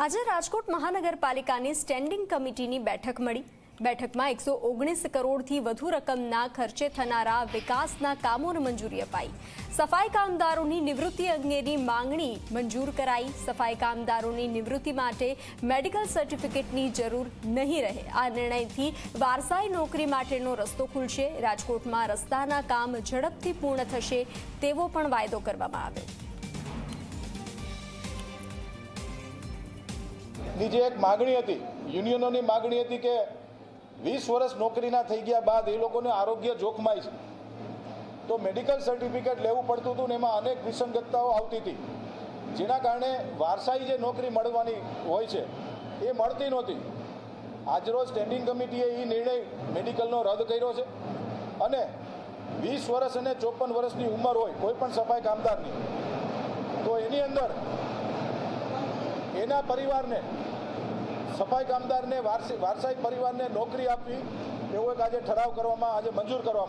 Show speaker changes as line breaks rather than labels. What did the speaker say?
આજે રાજકોટ મહાનગરપાલિકાની સ્ટેન્ડિંગ કમિટીની બેઠક મળી. બેઠકમાં એકસો ઓગણીસ કરોડથી વધુ રકમના ખર્ચે થનારા વિકાસના કામોને મંજૂરી અપાઈ. સફાઈ કામદારોની નિવૃત્તિ અંગેની માંગણી મંજૂર કરાઈ. સફાઈ કામદારોની નિવૃત્તિ માટે મેડિકલ સર્ટિફિકેટની જરૂર નહીં રહે. આ નિર્ણયથી વારસાઈ નોકરી માટેનો રસ્તો ખુલશે. રાજકોટમાં રસ્તાના કામ ઝડપથી પૂર્ણ થશે તેવો પણ વાયદો કરવામાં આવ્યો.
ની જે એક માગણી હતી, યુનિયનોની માગણી હતી કે વીસ વર્ષ નોકરીના થઈ ગયા બાદ એ લોકોને આરોગ્ય જોખમાય છે. તો મેડિકલ સર્ટિફિકેટ લેવું પડતું હતું ને એમાં અનેક વિસંગતતાઓ આવતી હતી. જેના કારણે વારસાઈ જે નોકરી મળવાની હોય છે, એ મળતી નહોતી. આજરોજ સ્ટેન્ડિંગ કમિટીએ એ નિર્ણય મેડિકલનો રદ કર્યો છે અને વીસ વર્ષ અને ચોપન વર્ષની ઉંમર હોય કોઈ પણ સફાઈ કામદારની. તો એની અંદર એના પરિવારને, સફાઈ કામદારને, વારસી, વારસાઈ પરિવારને નોકરી આપવી એવો એક આજે ઠરાવ કરવામાં, આજે મંજૂર કરવામાં